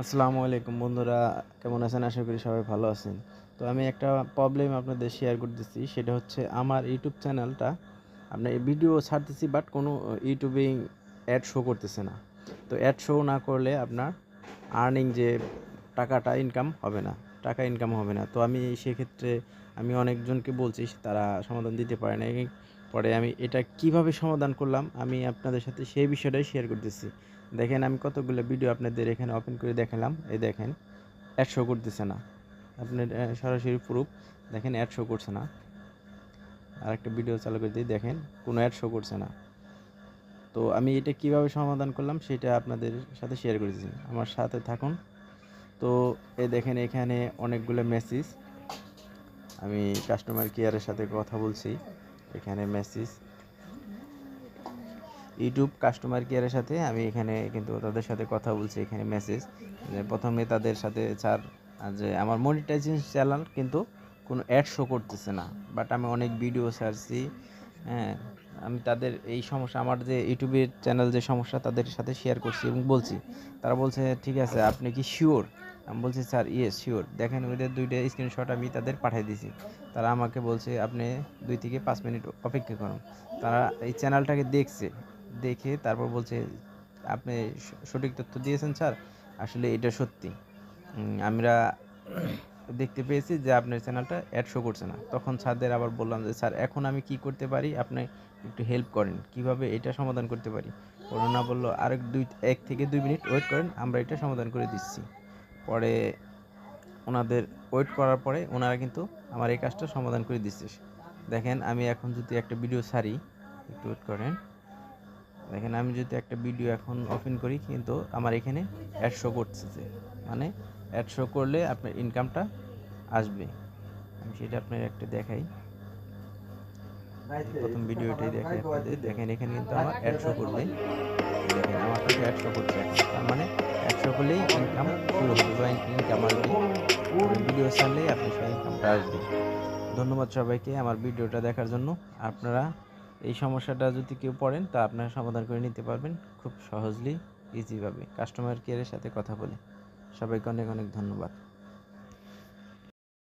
আসসালামু আলাইকুম বন্ধুরা, কেমন আছেন? আশা করি সবাই ভালো আছেন। তো আমি একটা প্রবলেম আপনাদের শেয়ার করতেছি, সেটা হচ্ছে আমার ইউটিউব চ্যানেলটা আপনার ভিডিও ছাড়তেছি বাট কোনো ইউটিউবে অ্যাড শো করতেছে না। তো অ্যাড শো না করলে আপনার আর্নিং যে টাকাটা ইনকাম হবে না, টাকা ইনকাম হবে না। তো আমি সেক্ষেত্রে আমি অনেকজনকে বলছি, তারা সমাধান দিতে পারে না পরে আমি এটা কীভাবে সমাধান করলাম, আমি আপনাদের সাথে সেই বিষয়টাই শেয়ার করতেছি। দেখেন আমি কতগুলো ভিডিও আপনাদের এখানে ওপেন করে দেখালাম, এই দেখেন অ্যাড শো করতেছে না। আপনার সরাসরি প্রুফ দেখেন অ্যাড শো করছে না। আর একটা ভিডিও চালু করে দিই, দেখেন, কোনো অ্যাড শো করছে না। তো আমি এটা কীভাবে সমাধান করলাম, সেটা আপনাদের সাথে শেয়ার করেছি। আমার সাথে থাকুন। তো এ দেখেন, এখানে অনেকগুলো মেসেজ আমি কাস্টমার কেয়ারের সাথে কথা বলছি। এখানে মেসেজ। ইউটিউব কাস্টমার কেয়ারের সাথে আমি এখানে কিন্তু তাদের সাথে কথা বলছি, এখানে মেসেজ। যে প্রথমে তাদের সাথে স্যার যে আমার মনিটাইজেশন চ্যানেল কিন্তু কোনো অ্যাড শো করতেছে না বাট আমি অনেক ভিডিও ছাড়ছি হ্যাঁ। আমি তাদের এই সমস্যা, আমার যে ইউটিউবের চ্যানেল যে সমস্যা তাদের সাথে শেয়ার করছি এবং বলছি। তারা বলছে, ঠিক আছে, আপনি কি শিওর আমি বলছি, স্যার ইয়ে শিওর দেখেন, ওদের দুইটা স্ক্রিনশট আমি তাদের পাঠিয়ে দিয়েছি। তারা আমাকে বলছে, আপনি দুই থেকে পাঁচ মিনিট অপেক্ষা করুন। তারা এই চ্যানেলটাকে দেখছে, দেখে তারপর বলছে, আপনি সঠিক তথ্য দিয়েছেন, স্যার। আসলে এটা সত্যি। আমরা দেখতে পেয়েছি যে আপনার চ্যানেলটা অ্যাড শো করছে না। তখন স্যারদের আবার বললাম যে, স্যার, এখন আমি কি করতে পারি? আপনি একটু হেল্প করেন। কীভাবে এটা সমাধান করতে পারি? করোনা বলল, আরেক দুই, এক থেকে দুই মিনিট ওয়েট করেন, আমরা এটা সমাধান করে দিচ্ছি। পরে ওনাদের ওয়েট করার পরে ওনারা কিন্তু আমার এই কাজটা সমাধান করে দিচ্ছে। দেখেন আমি এখন যদি একটা ভিডিও ছাড়ি, একটু ওয়েট করেন। দেখেন আমি যদি একটা ভিডিও এখন ওপেন করি কিন্তু আমার এখানে অ্যাড শো করতেছে। মানে অ্যাড শো করলে আপনার ইনকামটা আসবে। আমি সেটা আপনার একটা দেখাই। প্রথম ভিডিওটাই দেখাই আপনাদের দেখেন, এখানে কিন্তু আমার অ্যাড শো করবে। দেখেন, আমার কাছে অ্যাড শো করছে তার মানে অ্যাড শো করলেই ইনকাম শুরু হবে, বা ইনকাম আসবে ভিডিও ছাড়লেই আপনার সেই ইনকামটা আসবে। ধন্যবাদ সবাইকে আমার ভিডিওটা দেখার জন্য। আপনারা এই সমস্যাটা যদি কেউ পড়েন, তা আপনারা সমাধান করে নিতে পারবেন খুব সহজলি ইজিভাবে কাস্টমার কেয়ারের সাথে কথা বলে। সবাইকে অনেক অনেক ধন্যবাদ।